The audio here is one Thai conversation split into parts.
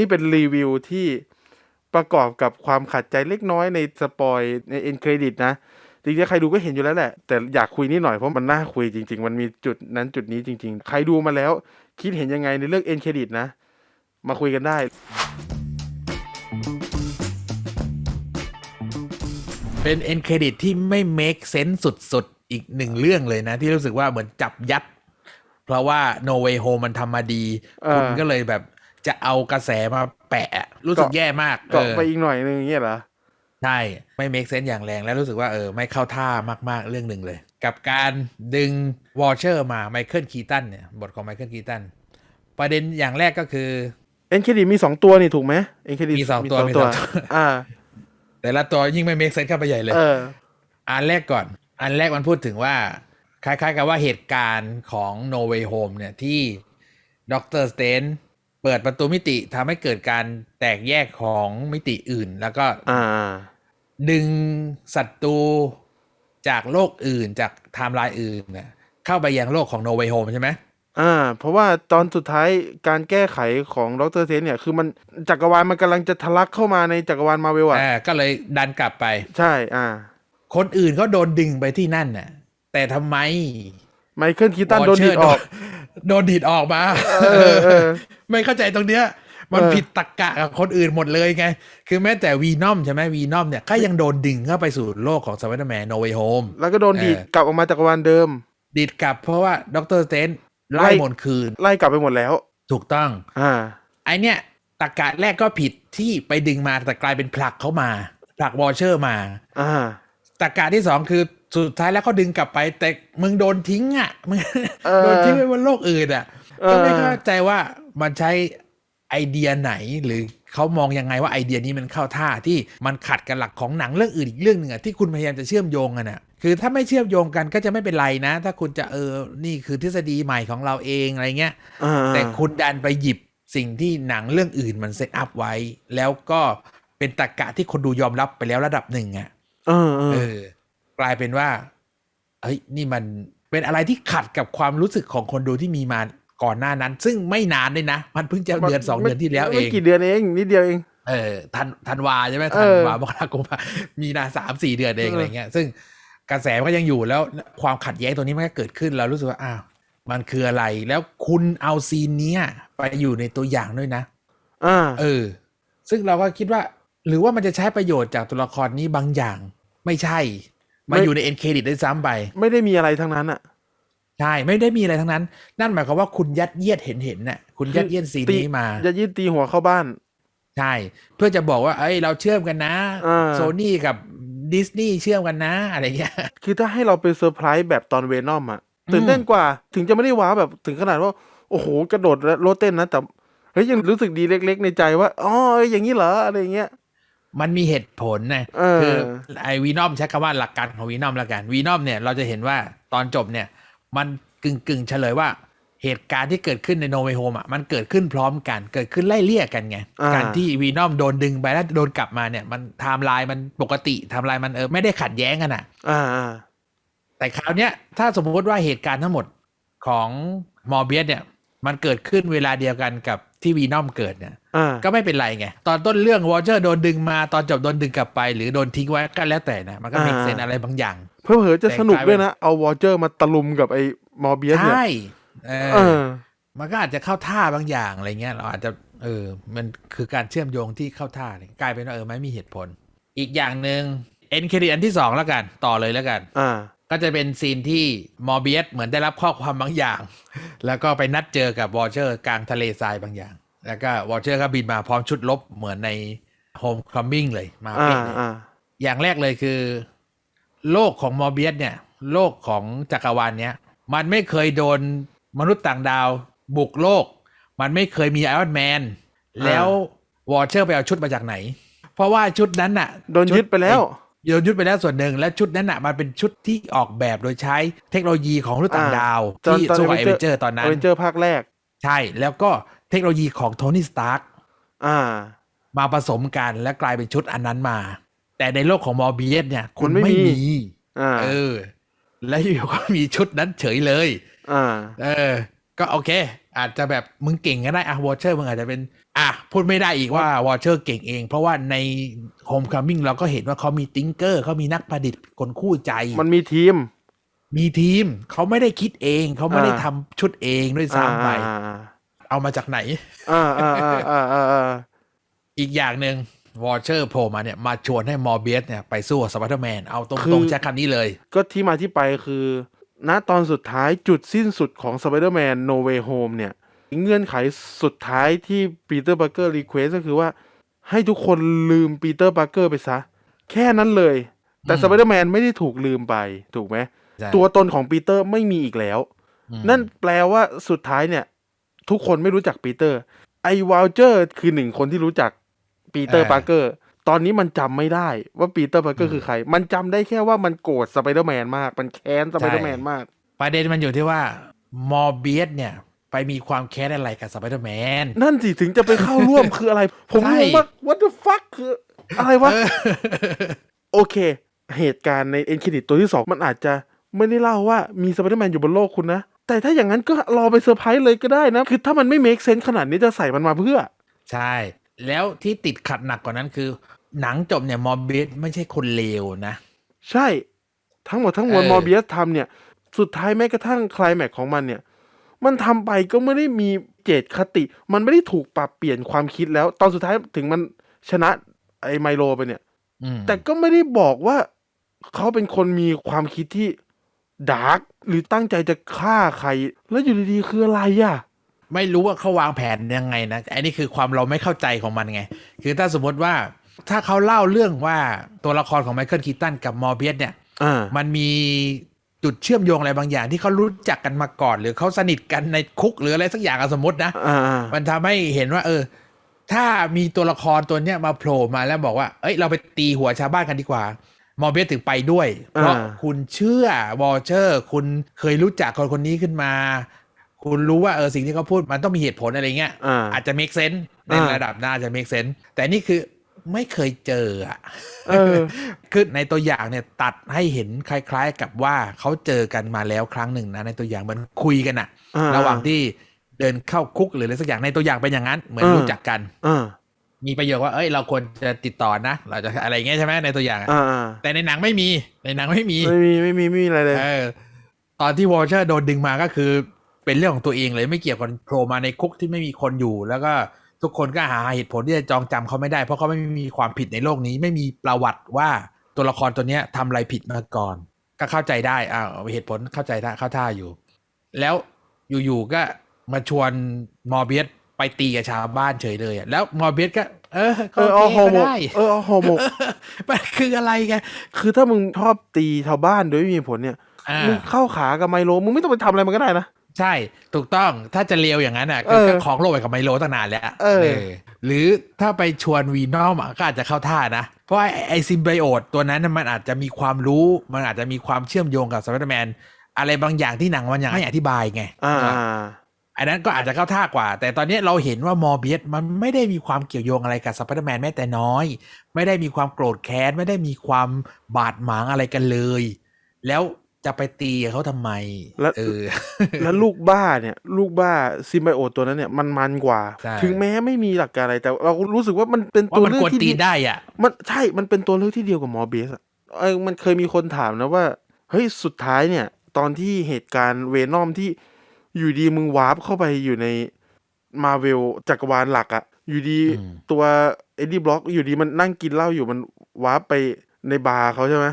นี่เป็นรีวิวที่ประกอบกับความขัดใจเล็กน้อยในสปอยในเอ็นเครดิตนะจริงๆใครดูก็เห็นอยู่แล้วแหละ แต่อยากคุยนิดหน่อยเพราะมันน่าคุยจริง ๆ มันมีจุดนั้นจุดนี้จริง ๆ ใครดูมาแล้ว คิดเห็นยังไงในเรื่องเอ็นเครดิตนะ มาคุยกันได้ เป็นเอ็นเครดิตที่ไม่ make sense สุดๆ อีกหนึ่งเรื่องเลยนะ ที่รู้สึกว่าเหมือนจับยัด เพราะว่า No Way Home มันทำมาดีเออคุณก็เลยแบบ จะเอากระแสมาแปะ รู้สึกเกาะแย่มากเกาะเออไปอีกหน่อยนึงอย่างเงี้ยเหรอใช่ไม่ make sense อย่างแรงแล้วรู้สึกว่าเออไม่เข้าท่ามากๆเรื่องหนึ่งเลย กับการดึงวอชเชอร์มาไมเคิลคีตันเนี่ยบทของไมเคิลคีตันประเด็นอย่างแรกก็คือเอ็นเครดิตมีสองตัวนี่ถูกไหมเอ็นเครดิตมีสองตัวมีสองตัวอ่า แต่ละตัวยิ่งไม่ make sense เข้าไปใหญ่เลยเอออันแรกก่อน อันแรกมันพูดถึงว่า คล้ายๆ กับว่าเหตุการณ์ของ No Way Home เนี่ยที่ด็อกเตอร์สเตน เปิดประตูมิติทำให้เกิดการแตกแยกของมิติอื่น แล้วก็อ่า ดึงศัตรูจากโลกอื่นจากไทม์ไลน์อื่นเนี่ยเข้าไปยังโลกของ No Way Home ใช่ไหมอ่า เพราะว่าตอนสุดท้ายการแก้ไขของดรเซนเนี่ย คือมันจักรวาลมันกำลังจะทะลักเข้ามาในจักรวาลมาเวลอะอ่าก็เลยดันกลับไป ใช่ อ่า คนอื่นเขาโดนดึงไปที่นั่นน่ะ แต่ทำไม ไมเคิลคีตันโดนดีดออก โดนดีดออกมาเออเออไม่เข้าใจตรงเนี้ย มันเออผิดตรกกะกับคนอื่นหมดเลยไง คือแม้แต่วีนอมใช่ไหมวีนอมเนี่ยก็ยังโดนดึงเข้าไปสู่โลกของสไปเดอร์แมนโนเวโฮมแล้วก็โดนดีดเออกลับออกมาจักรวาลเดิม ดีดกลับเพราะว่าด็อกเตอร์สเตนไล่ไล่หมดคืน ไล่กลับไปหมดแล้ว ถูกต้อง อ่า ไอเนี้ยตรกกะแรกก็ผิดที่ไปดึงมาแต่กลายเป็นผลักเขามาผลักวอเชอร์มา อ่าตรกกะที่สองคือ สุดท้ายแล้วเขาดึงกลับไป แต่มึงโดนทิ้งอะมึงเออโดนทิ้งไปบนโลกอื่นอะเออก็ไม่เข้าใจว่ามันใช้ไอเดียไหนหรือเขามองยังไงว่าไอเดียนี้มันเข้าท่าที่มันขัดกับหลักของหนังเรื่องอื่นอีกเรื่องหนึ่งอะที่คุณพยายามจะเชื่อมโยงกันอะคือถ้าไม่เชื่อมโยงกันก็จะไม่เป็นไรนะ ถ้าคุณจะเออนี่คือทฤษฎีใหม่ของเราเองอะไรเงี้ยอ่าแต่คุณดันไปหยิบสิ่งที่หนังเรื่องอื่นมันเซตอัพไว้ แล้วก็เป็นตรกกะที่คนดูยอมรับไปแล้วระดับหนึ่งอะเออเอเอออ กลายเป็นว่าเฮ้ยนี่มันเป็นอะไรที่ขัดกับความรู้สึกของคนดูที่มีมาก่อนหน้านั้น ซึ่งไม่นานเลยนะ มันเพิ่งจะเดือนสองเดือนที่แล้วเอไม่งกี่เดือนเองนิดเดียวเองเออทันทันวาใช่ไหมเอทันอวามกราคมพามีนาสามสี่เดือนเองเออออะไรเงี้ย ซึ่งกระแสมันก็ยังอยู่แล้วความขัดแย้งตัวนี้มันก็เกิดขึ้นเรารู้สึกว่าอ้าวมันคืออะไรแล้วคุณเอาซีนเนี้ยไปอยู่ในตัวอย่างด้วยนะอ่าเออ ซึ่งเราก็คิดว่า หรือว่ามันจะใช้ประโยชน์จากตัวละครนี้บางอย่าง ไม่ใช่ มาไม่อยู่ในเอ็นเครดิตด้วยซ้ำไป ไม่ได้มีอะไรทั้งนั้นอะใช่ไม่ได้มีอะไรทั้งนั้น นั่นหมายความว่าคุณยัดเยียดเห็นเห็นน่ะคุณยัดเยียดซีนนี้มาจะยืดตีหัวเข้าบ้าน ใช่ เพื่อจะบอกว่าเอ้ยเราเชื่อมกันนะอ่าโซนี่กับดิสนีย์เชื่อมกันนะอะไรเงี้ยคือถ้าให้เราไปเซอร์ไพรส์แบบตอนเวนอมอะตื่นเต้นกว่า ถึงจะไม่ได้ว้าวแบบถึงขนาดว่า โอ้โห กระโดดและโลดเต้นนะแต่เฮ้ยยังรู้สึกดีเล็ก ๆ ในใจว่าอ๋อเอ้ยอย่างนี้เหรออะไรเงี้ย มันมีเหตุผลนะเออคือไอวีนอมใช้คำว่าหลักการของวีนอมละกันวีนอมเนี่ยเราจะเห็นว่าตอนจบเนี่ย มันกึ่งกึ่งๆเฉลยว่าเหตุการณ์ที่เกิดขึ้นในโนเวโฮมอะมันเกิดขึ้นพร้อมกัน เกิดขึ้นไล่เลี่ยกันไงอ่าการที่วีนอมโดนดึงไปแล้วโดนกลับมาเนี่ย มันไทม์ไลน์มันปกติไทม์ไลน์มันเออไม่ได้ขัดแย้งกันอะอ่าอ่าแต่คราวเนี้ยถ้าสมมติว่าเหตุการณ์ทั้งหมดของมอร์เบียสเนี่ย มันเกิดขึ้นเวลาเดียวกันกับที่วีนอมเกิดเนี่ยอ่าก็ไม่เป็นไรไง ตอนต้นเรื่องวอเชอร์โดนดึงมาตอนจบโดนดึงกลับไป หรือโดนทิ้งไว้ก็แล้วแต่นะ มันก็มีอ่าเซนอะไรบางอย่าง เพื่อเผลอๆจะแต่สนุกกลายเป็นด้วยนะ เอาวอเจอร์มาตะลุมกับไอ้มอร์เบียสเนี่ยใช่เออเออ มันก็อาจจะเข้าท่าบางอย่างอะไรเงี้ยเราอาจจะเออ มันคือการเชื่อมโยงที่เข้าท่าเลยกลายเป็นว่าเออไม่มีเหตุผล อีกอย่างหนึ่งเอ็นเครดิตอันที่สองแล้วกัน ต่อเลยแล้วกัน อ่า ก็จะเป็นซีนที่มอร์เบียสเหมือนได้รับข้อความบางอย่าง แล้วก็ไปนัดเจอกับวอเชอร์กลางทะเลทรายบางอย่าง แล้วก็วอเชอร์ก็บินมาพร้อมชุดลบเหมือนในโฮมค o มมิ่งเลยมาอ่าเป๊ะเลยอ่าอย่างแรกเลยคือ โลกของมอร์เบียสเนี่ย โลกของจักรวาลเนี้ยมันไม่เคยโดนมนุษย์ต่างดาวบุกโลก มันไม่เคยมีไอรอนแมนอ่าแล้ววอเชอร์ไปเอาชุดมาจากไหน เพราะว่าชุดนั้นน่ะ โดนยึดไปแล้ว โดนยึดไปแล้วส่วนหนึ่งและชุดนั้นน่ะมันเป็นชุดที่ออกแบบโดยใช้เทคโนโลยีของมนุษย์ต่างดาวตอนที่ตอนสู้กับเอเว Avenger นเจอร์ตอนนั้นเวนเจอร์ภาคแรก ใช่แล้วก็เทคโนโลยีของโทนี่สตาร์กอ่ามาผสมกันและกลายเป็นชุดอันนั้นมา แต่ในโลกของมอร์เบียสเนี่ย คุณมันไม่ไม่มีมีอ่าเออ และอยู่ก็มีชุดนั้นเฉยเลยอ่าเออ ก็โอเค อาจจะแบบมึงเก่งก็ได้อะวอเชอร์มึงอาจจะเป็นอะพูดไม่ได้อีกว่าวอเชอร์เก่งเอง เพราะว่าในโฮมคัมมิ่งเราก็เห็นว่าเขามีติงเกอร์เขามีนักประดิษฐ์คนคู่ใจ มันมีทีม มีทีมเขาไม่ได้คิดเองเขาไม่ได้อ่าทำชุดเองด้วยซ้ำไปอ่าเอามาจากไหนอ่าอ่าอ่าอ่าอ่าอ่าอีกอย่างหนึ่งวอเชอร์โผล่มาเนี่ยมาชวนให้มอร์เบียสเนี่ยไปสู้กับสไปเดอร์แมนเอาตรงๆใช้คำนี้เลย ก็ที่มาที่ไปคือ ณตอนสุดท้ายจุดสิ้นสุดของ Spider-Man No Way Home เนี่ย เงื่อนไขสุดท้ายที่ปีเตอร์ปาร์เกอร์รีเควสก็คือว่า ให้ทุกคนลืมปีเตอร์ปาร์เกอร์ไปซะ แค่นั้นเลย แต่อืมสไปเดอร์แมนไม่ได้ถูกลืมไป ถูกไหมใช่ตัวตนของปีเตอร์ไม่มีอีกแล้วอืมนั่นแปลว่าสุดท้ายเนี่ย ทุกคนไม่รู้จักปีเตอร์ ไอ้วอลเจอร์คือหนึ่งคนที่รู้จักปีเตอร์ปาร์เกอร์ ตอนนี้มันจำไม่ได้ว่าปีเตอร์ปาร์เกอร์คือใคร มันจำได้แค่ว่ามันโกรธสไปเดอร์แมนมาก มันแค้นสไปเดอร์แมนมาก ประเด็นมันอยู่ที่ว่ามอร์เบียสเนี่ย ไปมีความแค้นอะไรกับสไปเดอร์แมน นั่นสิถึงจะไปเข้าร่วมคืออะไร ผมใช่งงมาก what the fuck คือ อะไรวะเออโอเค เหตุการณ์ในเอ็นคินิตตัวที่สองมันอาจจะไม่ได้เล่าว่ามีสไปเดอร์แมนอยู่บนโลกคุณนะ แต่ถ้าอย่างนั้นก็รอไปเซอร์ไพรส์เลยก็ได้นะ คือถ้ามันไม่เมคเซนส์ขนาดนี้จะใส่มันมาเพื่อ ใช่ แล้วที่ติดขัดหนักกว่านั้นคือ หนังจบเนี่ยมอร์เบียสไม่ใช่คนเลวนะ ใช่ทั้งหมดทั้งมวลเออ มอร์เบียสทำเนี่ย สุดท้ายแม้กระทั่งคลายแม็กของมันเนี่ย มันทำไปก็ไม่ได้มีเจตคติ มันไม่ได้ถูกปรับเปลี่ยนความคิดแล้ว ตอนสุดท้ายถึงมันชนะไอ้ไมโลไปเนี่ย อืมแต่ก็ไม่ได้บอกว่าเขาเป็นคนมีความคิดที่ดาร์กหรือตั้งใจจะฆ่าใคร แล้วอยู่ดีๆคืออะไรอะ ไม่รู้ว่าเขาวางแผนยังไงนะอันนี้คือความเราไม่เข้าใจของมันไง คือถ้าสมมติว่าถ้าเขาเล่าเรื่องว่าตัวละครของไมเคิลคีตันกับมอร์เบียสเนี่ยอ่ามันมีจุดเชื่อมโยงอะไรบางอย่างที่เขารู้จักกันมาก่อน หรือเขาสนิทกันในคุกหรืออะไรสักอย่างอะสมมตินะอ่าอ่ามันทำให้เห็นว่า เออ ถ้ามีตัวละครตัวเนี้ยมาโผล่มาแล้วบอกว่า เอ้ยเราไปตีหัวชาวบ้านกันดีกว่ามอร์เบียสถึงไปด้วย เพราะคุณเชื่อวอลเชอร์ คุณเคยรู้จักคนคนนี้ขึ้นมา คุณรู้ว่าเออสิ่งที่เขาพูดมันต้องมีเหตุผลอะไรเงี้ยอ่าอาจจะ make sense ในอ่าระดับน่าจะ make sense แต่นี่คือไม่เคยเจออะเออคือในตัวอย่างเนี่ยตัดให้เห็นคล้าย ๆ กับว่าเขาเจอกันมาแล้วครั้งหนึ่งนะในตัวอย่างเหมันคุยกันอะอ่าระหว่างที่เดินเข้าคุกหรืออะไรสักอย่างในตัวอย่างเป็นอย่างนั้น เหมือนอ่ารู้รู้จักกันอ่ามีประโยคว่า เอ้ย เราควรจะติดต่อนะ เราจะอะไรอย่างเงี้ยใช่ไหมในตัวอย่างอะอ่าอ่าแต่ในหนังไม่มี ในหนังไม่มี ไม่มี ไม่มี ไม่มีอะไรเลย เออ ตอนที่วอลเชอร์โดนดึงมาก็คือ เป็นเรื่องของตัวเองเลยไม่เกี่ยวกับโผล่มาในคุกที่ไม่มีคนอยู่ แล้วก็ทุกคนก็หาเหตุผลที่จะจองจำเขาไม่ได้ เพราะเขาไม่มีความผิดในโลกนี้ ไม่มีประวัติว่าตัวละครตัวเนี้ยทำอะไรผิดมาก่อน ก็เข้าใจได้อ้าวเหตุผลเข้าใจได้เข้าท่าอยู่ แล้วอยู่ๆก็มาชวนมอร์เบียสไปตีกับชาวบ้านเฉยเลยอะแล้วมอร์เบียสก็ เออเอก็อโอเอาเคฮอร์โมก็กได้เออเอาฮอร์โมกมันคืออะไรแกคือถ้ามึงชอบตีชาวบ้านโดยไม่มีผลเนี่ยอ่ามึงเข้าขากับไมโลมึงไม่ต้องไปทำอะไรมันก็ได้นะ ใช่ถูกต้องถ้าจะเลวอย่างนั้นอะเออก็ของโลกไปกับไมโลตั้งนานแล้วเออหรือถ้าไปชวนวีนอมอะก็อาจจะเข้าท่านะ เพราะไอ้ไอซิมไบโอตตัวนั้นน่ะมันอาจจะมีความรู้มันอาจจะมีความเชื่อมโยงกับสไปเดอร์แมนอะไรบางอย่างที่หนังมันยังไม่อธิบายไงอ่าอันนั้นก็อาจจะเข้าท่ากว่า แต่ตอนนี้เราเห็นว่ามอร์เบียสมันไม่ได้มีความเกี่ยวโยงอะไรกับสไปเดอร์แมนแม้แต่น้อย ไม่ได้มีความโกรธแค้น ไม่ได้มีความบาดหมางอะไรกันเลย แล้ว จะไปตีเขาทำไม แล้วเออ แล้วลูกบ้าเนี่ย ลูกบ้าซิมไบโอตตัวนั้นเนี่ยมันมันกว่าใช่ถึงแม้ไม่มีหลักการอะไร แต่เรารู้สึกว่ามันเป็นว่าตัวมันเลือกกวนที่ตีดีนได้อะ มันใช่มันเป็นตัวเลือกที่เดียวกับมอร์เบียสอะเออมันเคยมีคนถามนะว่า เฮ้ยสุดท้ายเนี่ย ตอนที่เหตุการณ์เวนอมที่อยู่ดีมึงวาร์ปเข้าไปอยู่ในมาเวลจักรวาลหลักอะอยู่ดีอืมตัวเอ็ดดี้บล็อกอยู่ดีมันนั่งกินเหล้าอยู่มันวาร์ปไปในบาร์เขาใช่ไหม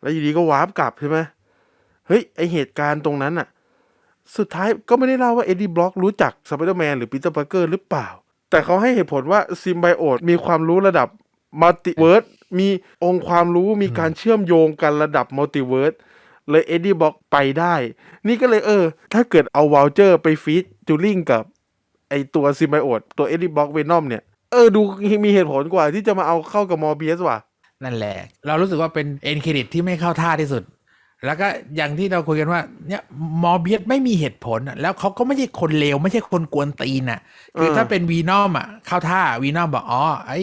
แล้วอยู่ดีก็วาร์ปกลับใช่ไหม เฮ้ยไอเหตุการณ์ตรงนั้นอะสุดท้ายก็ไม่ได้เล่าว่าเอ็ดดี้บล็อกรู้จักสไปเดอร์แมนหรือปีเตอร์ปาร์เกอร์หรือเปล่า แต่เขาให้เหตุผลว่าซิมไบโอตมีความรู้ระดับมัลติเวิร์สมีองค์ความรู้มีการเชื่อมโยงกันระดับมัลติเวิร์สเลยเอ็ดดี้บล็อกไปได้ นี่ก็เลยเออ ถ้าเกิดเอาวอลเจอร์ไปฟีดจูริงกับไอตัวซิมไบโอตตัวเอ็ดดี้บล็อกเวนอมเนี่ย เออดูมีเหตุผลกว่าที่จะมาเอาเข้ากับมอร์เบียสว่ะ นั่นแหละ เรารู้สึกว่าเป็นเอ็นเครดิตที่ไม่เข้าท่าที่สุด แล้วก็อย่างที่เราคุยกันว่าเนี่ยมอร์เบียสไม่มีเหตุผลอะแล้วเขาก็ไม่ใช่คนเลวไม่ใช่คนกวนตีนอะ คือเออถ้าเป็นวีนอมอะเข้าท่าวีนอมบอกอ๋อไอ้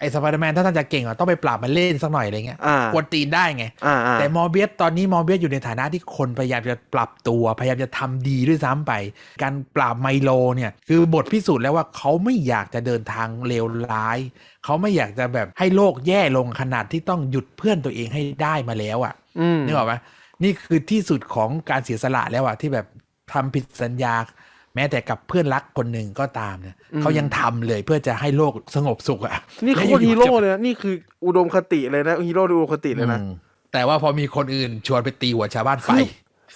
ไอ้สไปเดอร์แมนถ้าท่านจะเก่งอะต้องไปปราบมันเล่นสักหน่อยอะไรเงี้ยอ่ากวนตีนได้ไงอ่าอ่าแต่มอร์เบียสตอนนี้มอร์เบียสอยู่ในฐานะที่คนพยายามจะปรับตัวพยายามจะทำดีด้วยซ้ำไป การปราบไมโลเนี่ยคือบทพิสูจน์แล้วว่าเขาไม่อยากจะเดินทางเลวร้าย เขาไม่อยากจะแบบให้โลกแย่ลงขนาดที่ต้องหยุดเพื่อนตัวเองให้ได้มาแล้วอะอืม นึกออกไหมนี่คือที่สุดของการเสียสละแล้วอะที่แบบทำผิดสัญญา แม้แต่กับเพื่อนรักคนหนึ่งก็ตามเนี่ยเขายังทำเลยเพื่อจะให้โลกสงบสุขอะนี่และโคอตรยู่ๆฮีโร่จะเลยนะนี่คืออุดมคติเลยนะฮีโร่อุดมคติเลยนะอืมแต่ว่าพอมีคนอื่นชวนไปตีหัวชาวบ้านไปคือ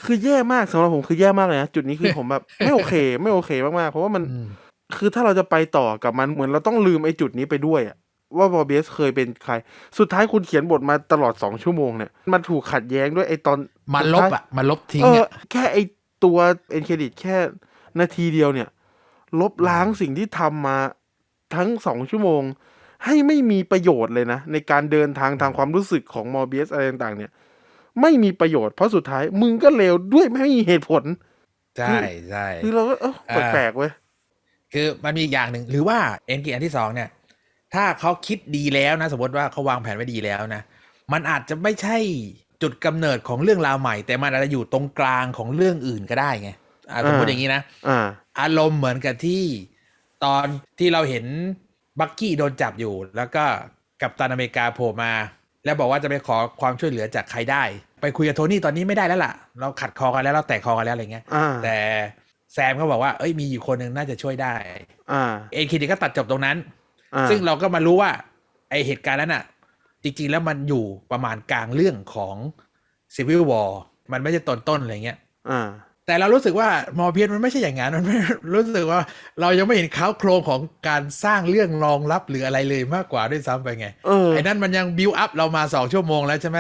คือแย่มากสำหรับผมคือแย่มากเลยนะจุดนี้คือผมแบบไม่โอเค ไม่โอเคมากๆเพราะว่ามันอืมคือถ้าเราจะไปต่อกับมันเหมือนเราต้องลืมไอ้จุดนี้ไปด้วยอะ ว่าบอเบสเคยเป็นใคร สุดท้ายคุณเขียนบทมาตลอดสองชั่วโมงเนี่ย มันถูกขัดแย้งด้วยไอ้ตอนมันลบอะมันลบทิ้งเอออะแค่ไอ้ตัวเอ็นเครดิตแค่นาทีเดียวเนี่ย ลบล้างสิ่งที่ทำมาทั้งสองชั่วโมง ให้ไม่มีประโยชน์เลยนะ ในการเดินทางทางความรู้สึกของมอร์เบียสอะไรต่างๆ เนี่ย ไม่มีประโยชน์เพราะสุดท้ายมึงก็เลวด้วยไม่มีเหตุผล ใช่ใช่คือเราก็เอออ่าแปลกๆเว้ยคือมันมีอีกอย่างหนึ่งหรือว่าเอ็นเกียร์อันที่สองเนี่ย ถ้าเขาคิดดีแล้วนะ สมมติว่าเขาวางแผนไว้ดีแล้วนะ มันอาจจะไม่ใช่จุดกำเนิดของเรื่องราวใหม่ แต่มันอาจจะอยู่ตรงกลางของเรื่องอื่นก็ได้ไงอะสมมติอ่าอย่างนี้นะอ่าอารมณ์เหมือนกับที่ตอนที่เราเห็นบักกี้โดนจับอยู่ แล้วก็กัปตันอเมริกาโผล่มา แล้วบอกว่าจะไปขอความช่วยเหลือจากใครได้ ไปคุยกับโทนี่ตอนนี้ไม่ได้แล้วล่ะ เราขัดคอกันแล้วเราแตกคอกันแล้วอะไรเงี้ยอ่าแต่แซมเขาบอกว่าเอ้ยมีอยู่คนหนึ่งน่าจะช่วยได้อ่าเอ็นคิดก็ตัดจบตรงนั้นอ่า ซึ่งเราก็มารู้ว่า ไอเหตุการณ์นั้นอะ จริง ๆ แล้วมันอยู่ประมาณกลางเรื่องของ Civil War มันไม่ใช่ต้นต้นๆอะไรเงี้ยอ่าแต่เรารู้สึกว่ามอร์เพียนมันไม่ใช่อย่างนั้นมันไม่รู้สึกว่า เรายังไม่เห็นข้าวโครงของการสร้างเรื่องรองรับหรืออะไรเลยมากกว่าด้วยซ้ำไปไงเออไอ้นั่นมันยังบิวอัพเรามาสองชั่วโมงแล้วใช่ไหม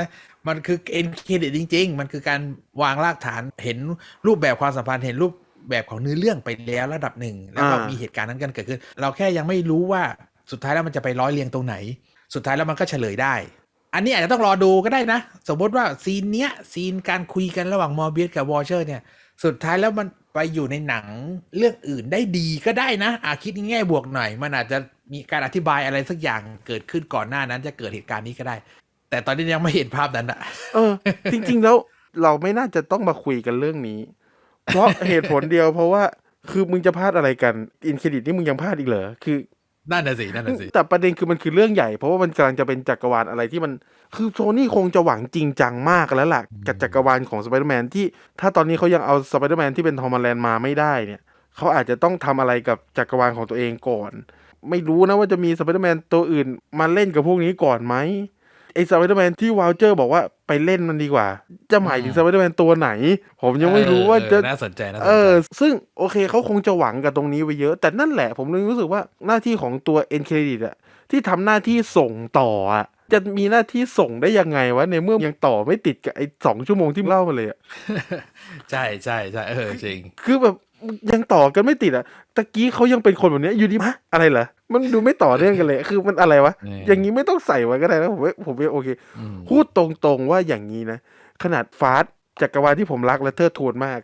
มันคือเอ็นเครดิตจริง ๆ มันคือการวางรากฐานเห็นรูปแบบความสัมพันธ์เห็นรูปแบบของเนื้อเรื่องไปแล้วระดับหนึ่ง แล้วก็อ่ามีมีเหตุการณ์นั้นกันเกิดขึ้น เราแค่ยังไม่รู้ว่า สุดท้ายแล้วมันจะไปร้อยเรียงตรงไหน สุดท้ายแล้วมันก็เฉลยได้ อันนี้อาจจะต้องรอดูก็ได้นะ สมมติว่าซีนเนี้ยซีนการคุยกันระหว่างมอร์เบียสกับวอเชอร์เนี่ย สุดท้ายแล้วมันไปอยู่ในหนังเรื่องอื่นได้ดีก็ได้นะอาคิดในแง่บวกหน่อย มันอาจจะมีการอธิบายอะไรสักอย่างเกิดขึ้นก่อนหน้านั้นจะเกิดเหตุการณ์นี้ก็ได้ แต่ตอนนี้ยังไม่เห็นภาพนั้นอะเออ จริง ๆ แล้วเราไม่น่าจะต้องมาคุยกันเรื่องนี้ เพราะเหตุผลเดียวเพราะว่าคือมึงจะพลาดอะไรกันอินเครดิตนี่มึงยังพลาดอีกเหรอคือ นั่นน่ะสินั่นน่ะสิแต่ประเด็นคือมันคือเรื่องใหญ่ เพราะว่ามันกำลังจะเป็นจักรวาลอะไรที่มันคือโซนี่คงจะหวังจริงจังมากแล้วล่ะกับจักรวาลของสไปเดอร์แมนที่ถ้าตอนนี้เขายังเอาสไปเดอร์แมนที่เป็นทอมแลนด์มาไม่ได้เนี่ยเขาอาจจะต้องทำอะไรกับจักรวาลของตัวเองก่อน ไม่รู้นะว่าจะมีสไปเดอร์แมนตัวอื่นมาเล่นกับพวกนี้ก่อนไหม ไอ้สไปเดอร์แมนที่วาลเจอร์บอกว่าไปเล่นมันดีกว่า จะหมายถึงสไปเดอร์แมนตัวไหน ผมยังไม่รู้ว่าจะเออน่าสนใจน่าสนใจเออ ซึ่งโอเคเขาคงจะหวังกับตรงนี้ไว้เยอะ แต่นั่นแหละผมเลยรู้สึกว่าหน้าที่ของตัวเอ็นเครดิตอะที่ทำหน้าที่ส่งต่ออะจะมีหน้าที่ส่งได้ยังไงวะ ในเมื่อยังต่อไม่ติดกับไอ้สองชั่วโมงที่เล่ามาเลยอะใช่ใช่ใช่เออจริง คือแบบ ยังต่อกันไม่ติดอะตะกี้เขายังเป็นคนแบบเนี้ยอยู่ดีฮะอะไรเหรอมันดูไม่ต่อเนื่องกันเลย คือมันอะไรวะนี่อย่างนี้ไม่ต้องใส่ไว้ก็ได้นะผมว่าผมว่าโอเคอืมพูดตรงๆว่าอย่างนี้นะ ขนาดฟาสต์จักรวาลที่ผมรักและเทิดทูนมาก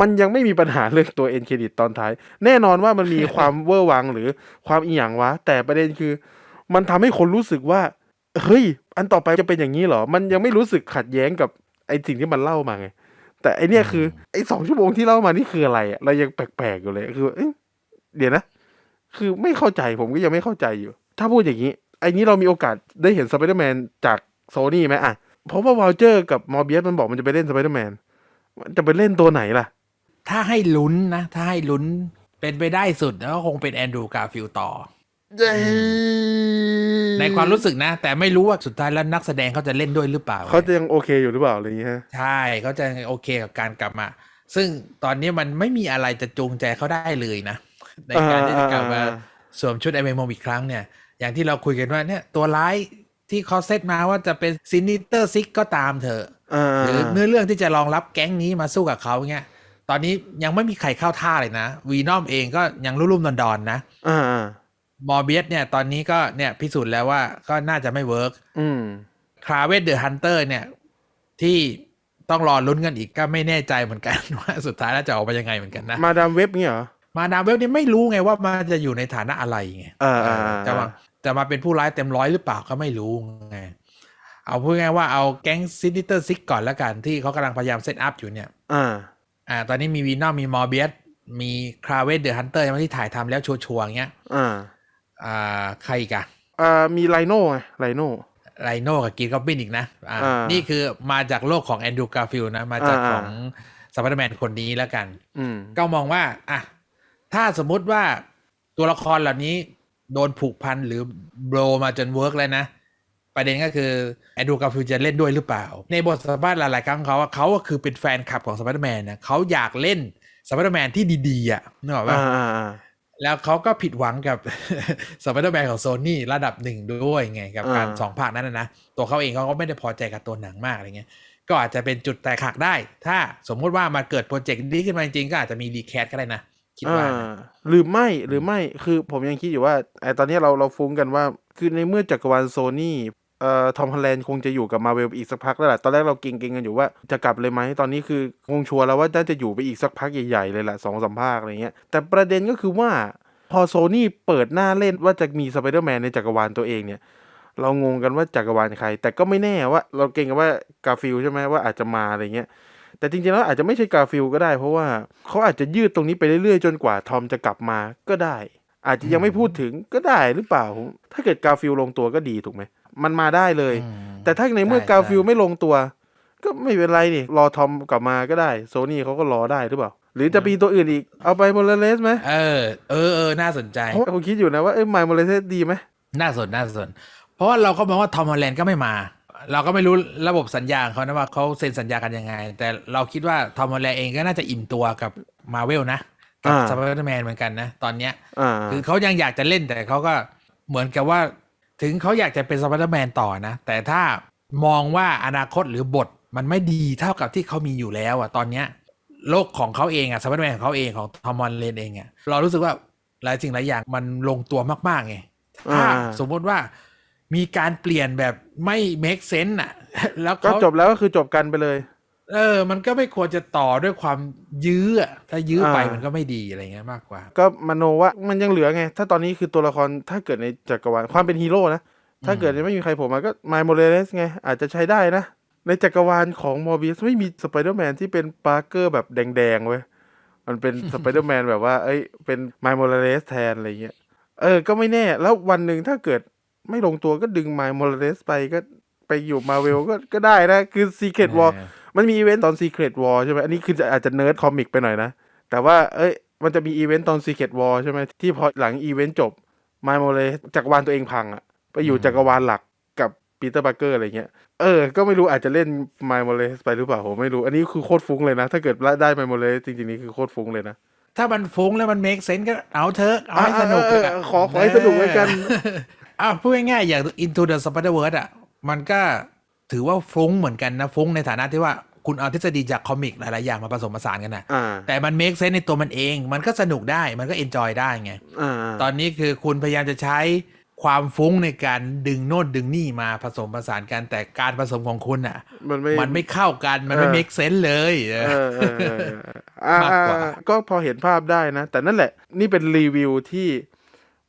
มันยังไม่มีปัญหาเรื่องตัวเอ็นเครดิตตอนท้าย แน่นอนว่ามันมีความเวอร์วังหรือความอีหยังวะ แต่ประเด็นคือ มันทำให้คนรู้สึกว่า เฮ้ย อันต่อไปจะเป็นอย่างนี้เหรอ มันยังไม่รู้สึกขัดแย้งกับไอ้สิ่งที่มันเล่ามาไง แต่ไอเนี่ยคือไอ้สองชั่วโมงที่เล่ามานี่คืออะไรอะเรายังแปลกๆอยู่เลย คือเอ๊ะเดี๋ยวนะ คือไม่เข้าใจผมก็ยังไม่เข้าใจอยู่ ถ้าพูดอย่างนี้ไอ้นี้เรามีโอกาสได้เห็นสไปเดอร์แมนจากโซนี่ไหมอะเพราะว่าวอลเจอร์กับมอร์เบียสมันบอกมันจะไปเล่นสไปเดอร์แมนมันจะไปเล่นตัวไหนล่ะ ถ้าให้ลุ้นนะ ถ้าให้ลุ้นเป็นไปได้สุดแล้วก็คงเป็นแอนดรูว์การ์ฟิลด์ต่อ ในความรู้สึกนะ แต่ไม่รู้ว่าสุดท้ายแล้วนักแสดงเขาจะเล่นด้วยหรือเปล่าเขาจะยังโอเคอยู่หรือเปล่าอะไรอย่างเงี้ยฮะใช่เขาจะโอเคกับการกลับมา ซึ่งตอนนี้มันไม่มีอะไรจะจูงใจเขาได้เลยนะ ในการที่จะกลับมาสวมชุดไอเมโมอีกครั้งเนี่ย อย่างที่เราคุยกันว่าเนี่ยตัวร้ายที่เขาเซตมาว่าจะเป็นซินิเตอร์ซิกก็ตามเถอะอ่าหรือเนื้อเรื่องที่จะรองรับแก๊งนี้มาสู้กับเขาเงี้ยตอนนี้ยังไม่มีใครเข้าท่าเลยนะ วีนอมเองก็ยังรุ่มๆดอนๆนะอ่าอ่า มอร์เบียสเนี่ยตอนนี้ก็เนี่ยพิสูจน์แล้วว่าก็น่าจะไม่เวิร์กอืมคราเว d เดอะฮันเตอร์เนี่ย ที่ต้องรอลุ้นกันอีกก็ไม่แน่ใจเหมือนกันว่าสุดท้ายแล้วจะออกมายังไงเหมือนกันนะ มาดามเว็บเงี้ยเหรอ มาดามเวลนี่ไม่รู้ไงว่ามันจะอยู่ในฐานะอะไรไงอ่าเออ่าออ่าจะมาจะมาเป็นผู้ร้ายเต็มร้อยหรือเปล่าก็ไม่รู้ไงเอาพูดง่ายๆว่าเอาแก๊งซินิเตอร์ซิกก่อนแล้วกันที่เขากำลังพยายามเซตอัพอยู่เนี่ยอ่าอ่า ตอนนี้มีวีนอมมีมอร์เบียสมีคราเวสเดอะฮันเตอร์ที่ถ่ายทำแล้วชัวร์ๆอย่างเงี้ยอ่า อ่าใครอีกอะอ่ามีไลโน่ไงไลโน่ไลโน่กับกรีนก็บินอีกนะอ่าอ่านี่นี่คือมาจากโลกของแอนดรูการ์ฟิลนะ มาจากอ่าของสไปเดอร์แมนคนนี้แล้วกันอืมก็มองว่าอะถ้าสมมุติว่าตัวละครเหล่านี้โดนผูกพันหรือโบรมาจนเวิร์กแล้วนะ ประเด็นก็คือแอนดรูการ์ฟิลจะเล่นด้วยหรือเปล่า ในบทสัมภาษณ์หลาย ๆ ครั้งเขาว่าเขาก็คือเป็นแฟนคลับของสไปเดอร์แมนนะเขาอยากเล่นสไปเดอร์แมนที่ดี ๆ อะนึกออกปะอ่าอ่าอ่า แล้วเขาก็ผิดหวังกับสไปเดอร์แมนของโซนี่ระดับหนึ่งด้วยไงกับการอ่าสองภาคนั้นนะนะตัวเขาเองเขาก็ไม่ได้พอใจกับตัวหนังมากอะไรเงี้ยก็อาจจะเป็นจุดแตกหักได้ ถ้าสมมุติว่ามาเกิดโปรเจกต์นี้ขึ้นมาจริงๆก็อาจจะมีรีแคสก็ได้นะคิดว่านะอ่าหรือไม่หรือไม่คือผมยังคิดอยู่ว่าไอตอนนี้เราเราฟุ้งกันว่า คือในเมื่อจักรวาลโซนี่ เอ่อทอมฮอลแลนด์คงจะอยู่กับมาเวลอีกสักพักแล้วแหละตอนแรกเราเก่งๆกันอยู่ว่าจะกลับเลยไหมตอนนี้คือคงชัวร์แล้วว่าน่าจะอยู่ไปอีกสักพักใหญ่ๆเลยแหละสองสามภาคอะไรเงี้ยแต่ประเด็นก็คือว่าพอโซนี่เปิดหน้าเล่นว่าจะมีสไปเดอร์แมนในจักรวาลตัวเองเนี่ยเรางงกันว่าจักรวาลใคร แต่ก็ไม่แน่ว่า เราเก่งกันว่ากาฟิลใช่ไหมว่าอาจจะมาอะไรเงี้ยแต่จริงๆแล้วอาจจะไม่ใช่กาฟิลก็ได้ เพราะว่าเขาอาจจะยืดตรงนี้ไปเรื่อยๆ จนกว่าทอมจะกลับมาก็ได้ อาจจะยังไม่พูดถึงก็ได้หรือเปล่า ถ้าเกิดกาฟิลลงตัวก็ดีถูกไหม มันมาได้เลยอืมแต่ถ้าในเมื่อใช่กาฟิลใช่ไม่ลงตัว ก็ไม่เป็นไรนี่ รอทอมกลับมาก็ได้ โซนี่เขาก็รอได้หรือเปล่า หรือจะมีตัวอื่นอีก เอาไปโมเลเลสไหมเออ เออเออน่าสนใจเพราะผมคิดอยู่นะว่าเอ้ยไมโมเลเลสดีไหมน่าสนน่าสน เพราะว่าเราก็มองว่าทอมฮอลแลนด์ก็ไม่มา เราก็ไม่รู้ระบบสัญญาของเขานะว่าเขาเซ็นสัญญากันยังไง แต่เราคิดว่าทอมฮอลแลนด์เองก็น่าจะอิ่มตัวกับมาเวลนะ กับสไปเดอร์แมนเหมือนกันนะ ตอนเนี้ยอ่าคือเขายังอยากจะเล่นแต่เขาก็เหมือนกับว่าถึงเขาอยากจะเป็นสไปเดอร์แมนต่อนะ แต่ถ้ามองว่าอนาคตหรือบทมันไม่ดีเท่ากับที่เขามีอยู่แล้วอะตอนเนี้ยโลกของเขาเองอะสไปเดอร์แมนของเขาเองของทอมมอนเลนเองอะเรารู้สึกว่าหลายสิ่งหลายอย่างมันลงตัวมากๆไงถ้าอ่าสมมติว่ามีการเปลี่ยนแบบไม่ make sense อะแล้วก็เขาจบแล้วก็คือจบกันไปเลย เออ มันก็ไม่ควรจะต่อด้วยความยื้ออะถ้ายื้อไปอ่ามั มันก็ไม่ดีอะไรเงี้ยมากกว่า ก็มโนว่ามันยังเหลือไง ถ้าตอนนี้คือตัวละครถ้าเกิดในจักรวาลความเป็นฮีโร่นะ ถ้าเกิดยังไม่มีใครโผล่มาก็ไมโมเลสไง อาจจะใช้ได้นะ ในจักรวาลของมอร์บิสไม่มีสไปเดอร์แมนที่เป็นปาร์เกอร์แบบแดงๆเว้ย มันเป็น สไปเดอร์แมนแบบว่า เอ้ย เป็นไมโมเลสแทนอะไรเงี้ย เออ ก็ไม่แน่ แล้ววันหนึ่งถ้าเกิดไม่ลงตัวก็ดึงไมโมเลสไปก็ไปอยู่มาเวลก็ก็ได้นะ คือ Secret War เออ มันมีอีเวนต์ตอน Secret War ใช่ไหมอันนี้คือจะอาจจะเนิร์ดคอมิกไปหน่อยนะ แต่ว่าเอ้ยมันจะมีอีเวนต์ตอน Secret War ใช่ไหมที่พอหลังอีเวนต์จบไมโมเลสจักรวาลตัวเองพังอะไปอยู่จักรวาลหลักกับปีเตอร์บัคเกอร์อะไรเงี้ยเออ ก็ไม่รู้อาจจะเล่นไมโมเลสไปหรือเปล่าผมไม่รู้ อันนี้คือโคตรฟุ้งเลยนะ ถ้าเกิดได้ไมโมเลสจริงๆนี่คือโคตรฟุ้งเลยนะ ถ้ามันฟุ้งแล้วมัน make sense ก็เอาเถอะเอาให้สนุกเออเออขอขอให้สนุกไว้กันอะพูดง่ายๆอย่าง Into the Spider-Verse อะมันก็ ถือว่าฟุ้งเหมือนกันนะฟุ้งในฐานะที่ว่าคุณเอาทฤษฎีจากคอมิกหลาย ๆ อย่างมาผสมผสานกันนะอ่าแต่มัน make sense ในตัวมันเอง มันก็สนุกได้มันก็ enjoy ได้ไงอ่าตอนนี้คือคุณพยายามจะใช้ความฟุ้งในการดึงโน่นดึงนี่มาผสมผสานกันแต่การผสมของคุณอะ มันไม่มันไม่เข้ากันมันไม่เออ make sense เลยเออเออเออเออเอออ่ามากกว่าอ่าก็พอเห็นภาพได้นะ แต่นั่นแหละ นี่เป็นรีวิวที่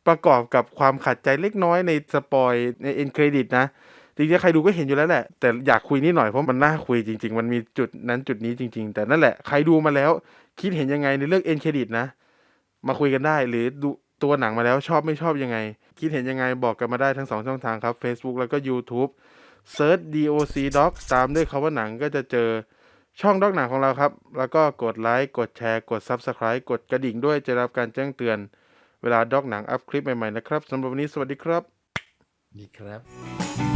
ประกอบกับความขัดใจเล็กน้อยในสปอยในเอ็นเครดิตนะ จริงๆใครดูก็เห็นอยู่แล้วแหละ แต่อยากคุยนิดหน่อยเพราะมันน่าคุยจริง ๆ มันมีจุดนั้นจุดนี้จริง ๆ แต่นั่นแหละใครดูมาแล้ว คิดเห็นยังไงในเรื่องเอ็นเครดิตนะ มาคุยกันได้หรือดูตัวหนังมาแล้วชอบไม่ชอบยังไง คิดเห็นยังไงบอกกันมาได้ทั้งสองช่องทางครับ Facebook แล้วก็ YouTube เซิร์ช DOC Doc ตามด้วยคาว่าหนังก็จะเจอช่องดอกหนังของเราครับ แล้วก็กดไลค์ กดแชร์ กด Subscribe กดกระดิ่งด้วยจะรับการแจ้งเตือน เวลาดอกหนังอัพคลิปใหม่ๆนะครับสำหรับวันนี้สวัสดีครับ ดีครับ